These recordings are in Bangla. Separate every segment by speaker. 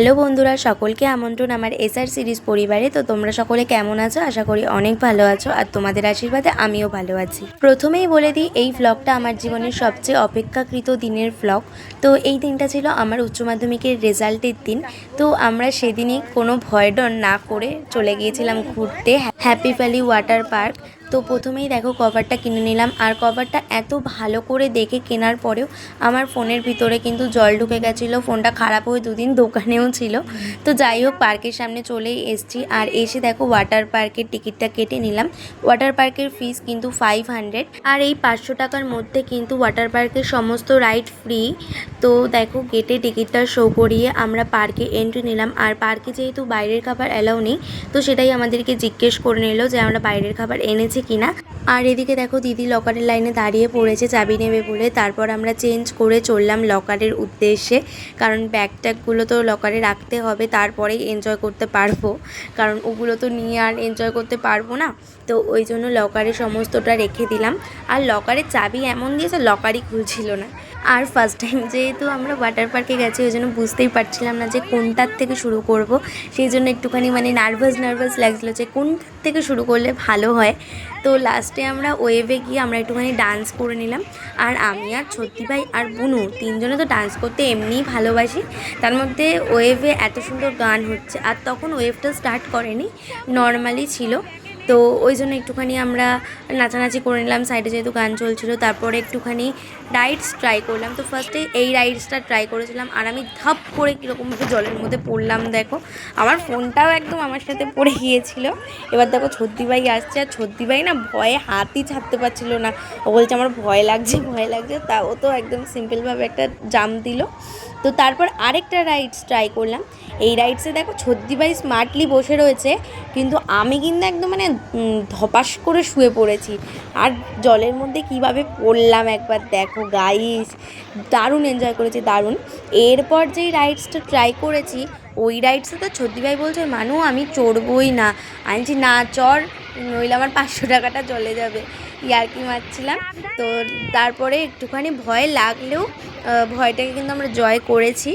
Speaker 1: হ্যালো বন্ধুরা, সকলকে আমন্ত্রণ আমার এসআর সিরিজ পরিবারে। তো তোমরা সকলে কেমন আছো? আশা করি অনেক ভালো আছো আর তোমাদের আশীর্বাদে আমিও ভালো আছি। প্রথমেই বলে দিই, এই ভ্লগটা আমার জীবনের সবচেয়ে অপেক্ষাকৃত দিনের ভ্লগ তো এই দিনটা ছিল আমার উচ্চ মাধ্যমিকের রেজাল্টের দিন। তো আমরা সেদিনই কোনো ভয় ডর না করে চলে গিয়েছিলাম ঘুরতে। Happy Valley Water Park. তো প্রথমেই দেখো কভারটা কিনে নিলাম। আর কভারটা এত ভালো করে দেখে কেনার পরেও আমার ফোনের ভিতরে কিন্তু জল ঢুকে গেছিল। ফোনটা খারাপ হয়ে দুদিন দোকানেও ছিল। তো যাই হোক, পার্কের সামনে চলেই এসছি। আর এসে দেখো ওয়াটার পার্কের টিকিটটা কেটে নিলাম। ওয়াটার পার্কের ফিস কিন্তু ফাইভ হান্ড্রেড আর এই পাঁচশো টাকার মধ্যে কিন্তু ওয়াটার পার্কের সমস্ত রাইড ফ্রি তো দেখো গেটে টিকিটটা শো করিয়ে আমরা পার্কে এন্ট্রি নিলাম। আর পার্কে যেহেতু বাইরের খাবার অ্যালাউ নেই, তো সেটাই আমাদেরকে জিজ্ঞেস করে নিল যে আমরা বাইরের খাবার এনেছি কিনা আর এদিকে দেখো দিদি লকারের লাইনে দাঁড়িয়ে পড়েছে, চাবি নেবে বলে। তারপর আমরা চেঞ্জ করে চললাম লকারের উদ্দেশ্যে। কারণ ব্যাগ ট্যাগগুলো তো লকারে রাখতে হবে তারপরেই এনজয় করতে পারব। কারণ ওগুলো তো নিয়ে আর এনজয় করতে পারব না। তো ওই জন্য লকারে সমস্তটা রেখে দিলাম। আর লকারের চাবি এমন দিয়েছে, লকারই খুলছিল না। আর ফার্স্ট টাইম যেহেতু আমরা ওয়াটার পার্কে গেছি, ওই জন্য বুঝতেই পারছিলাম না যে কোনটার থেকে শুরু করব। সেই জন্য একটুখানি মানে নার্ভাস নার্ভাস লাগছিল যে কোনটার থেকে শুরু করলে ভালো হয়। তো লাস্টে আমরা ওয়েভে গিয়ে আমরা একটুখানি ডান্স করে নিলাম। আর আমি আর সত্যি ভাই আর বুনু তিনজনে তো ডান্স করতে এমনিই ভালোবাসি। তার মধ্যে ওয়েভে এত সুন্দর গান হচ্ছে, আর তখন ওয়েভটা স্টার্ট করেনি নর্মালি ছিল। তো ওই জন্য একটুখানি আমরা নাচানাচি করে নিলাম, সাইডে যেহেতু গান চলছিল, তারপরে একটুখানি রাইডস ট্রাই করলাম। তো ফার্স্টে এই রাইডসটা ট্রাই করেছিলাম আর আমি ধাপ করে কীরকমভাবে জলের মধ্যে পড়লাম, দেখো। আমার ফোনটাও একদম আমার সাথে পড়ে গিয়েছিল। এবার দেখো ছদ্দিবাই আসছে, আর ছদ্দিবাই না ভয়ে হাতই ছাড়তে পারছিল না। ও বলছে, আমার ভয় লাগছে ভয় লাগছে। তা ও তো একদম সিম্পলভাবে একটা জাম দিল। তো তারপর আরেকটা রাইডস ট্রাই করলাম। এই রাইডসে দেখো ছদ্দিবাই স্মার্টলি বসে রয়েছে, কিন্তু আমি কিন্তু একদম মানে ধপাস করে শুয়ে পড়েছি। আর জলের মধ্যে কীভাবে পড়লাম একবার দেখো গাইস দারুণ এনজয় করেছি, দারুণ। এরপর যেই রাইডসটা ট্রাই করেছি, ওই রাইডসে তো ছদ্দিভাই বলছে, মানু, আমি চড়বই না। আমি না, চড়, নইলে আমার পাঁচশো টাকাটা চলে যাবে। ইয়ার্কি মারছিলাম। তো তারপরে একটুখানি ভয় লাগলেও ভয়টাকে কিন্তু আমরা জয় করেছি।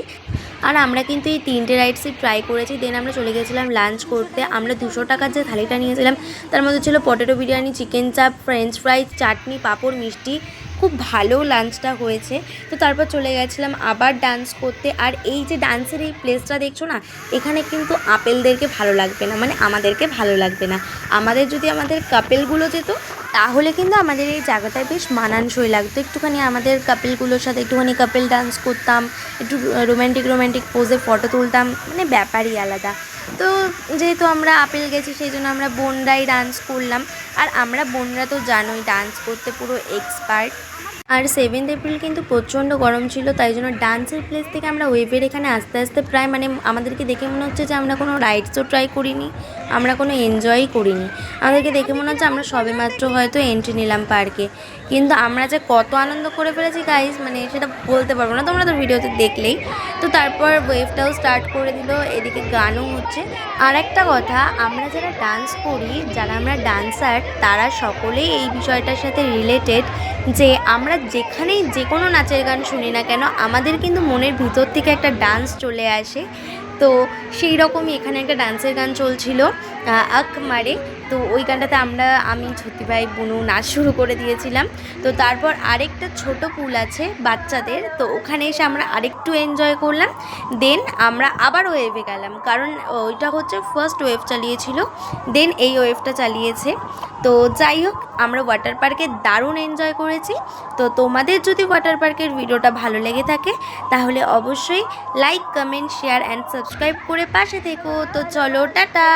Speaker 1: আর আমরা কিন্তু এই তিনটে রাইডসই ট্রাই করেছি। দেন আমরা চলে গেছিলাম লাঞ্চ করতে। আমরা দুশো টাকার যে থালিটা নিয়েছিলাম, তার মধ্যে ছিল potato biryani chicken chaap French fry chutney, papad, মিষ্টি। খুব ভালো লাঞ্চটা হয়েছে। তো তারপর চলে গেছিলাম আবার ডান্স করতে। আর এই যে ডান্সের এই প্লেসটা দেখছ না, এখানে কিন্তু আপেলদেরকে ভালো লাগবে না। মানে আমাদেরকে ভালো লাগবে না। আমাদের যদি আমাদের কাপেলগুলো যেত তাহলে কিন্তু আমাদের এই জায়গাটায় বেশ মানানসই লাগতো। একটুখানি আমাদের কাপেলগুলোর সাথে একটুখানি কাপেল ডান্স করতাম, একটু রোম্যান্টিক রোম্যান্টিক পোজে ফটো তুলতাম মানে ব্যাপারই আলাদা। তো যেহেতু আমরা আপেল গেছি, সেই জন্য আমরা বোনরাই ডান্স করলাম। আর আমরা বোনরা তো জানোই ডান্স করতে পুরো এক্সপার্ট আর সেভেন্থ এপ্রিল কিন্তু প্রচণ্ড গরম ছিল, তাই জন্য ডান্সের প্লেস থেকে আমরা ওয়েভের এখানে আস্তে আস্তে প্রায় মানে আমাদেরকে দেখে মনে হচ্ছে যে আমরা কোনো রাইডসও ট্রাই করিনি, আমরা কোনো এনজয়ই করিনি। আমাদেরকে দেখে মনে হচ্ছে আমরা সবেমাত্র হয়তো এন্ট্রি নিলাম পার্কে কিন্তু আমরা যে কত আনন্দ করে ফেলেছি গাইজ মানে সেটা বলতে পারব না, তোমরা তো ভিডিওতে দেখলেই। তো তারপর ওয়েভটাও স্টার্ট করে দিল, এদিকে গানও হচ্ছে। আর একটা কথা, আমরা যারা ডান্স করি, যারা আমরা ডান্সার তারা সকলেই এই বিষয়টার সাথে রিলেটেড যে আমরা যেখানেই যে কোনো নাচের গান শুনি না কেন, আমাদের কিন্তু মনের ভিতর থেকে একটা ডান্স চলে আসে। তো সেই রকমই এখানে একটা ডান্সের গান চলছিল আক মারে তো ওই গানটাতে আমরা, আমি ছুটি ভাই বুনু নাচ শুরু করে দিয়েছিলাম। তো তারপর আরেকটা ছোট পুল আছে বাচ্চাদের, তো ওখানে এসে আমরা আরেকটু এনজয় করলাম। দেন আমরা আবার ওয়েভে গেলাম, কারণ ওইটা হচ্ছে ফার্স্ট ওয়েভ চালিয়েছিল দেন এই ওয়েভটা চালিয়েছে। তো যাই হোক, আমরা ওয়াটার পার্কে দারুণ এনজয় করেছি। তো তোমাদের যদি ওয়াটার পার্কের ভিডিওটা ভালো লেগে থাকে, তাহলে অবশ্যই like comment share and subscribe করে পাশে থেকো। তো চলো, টাটা!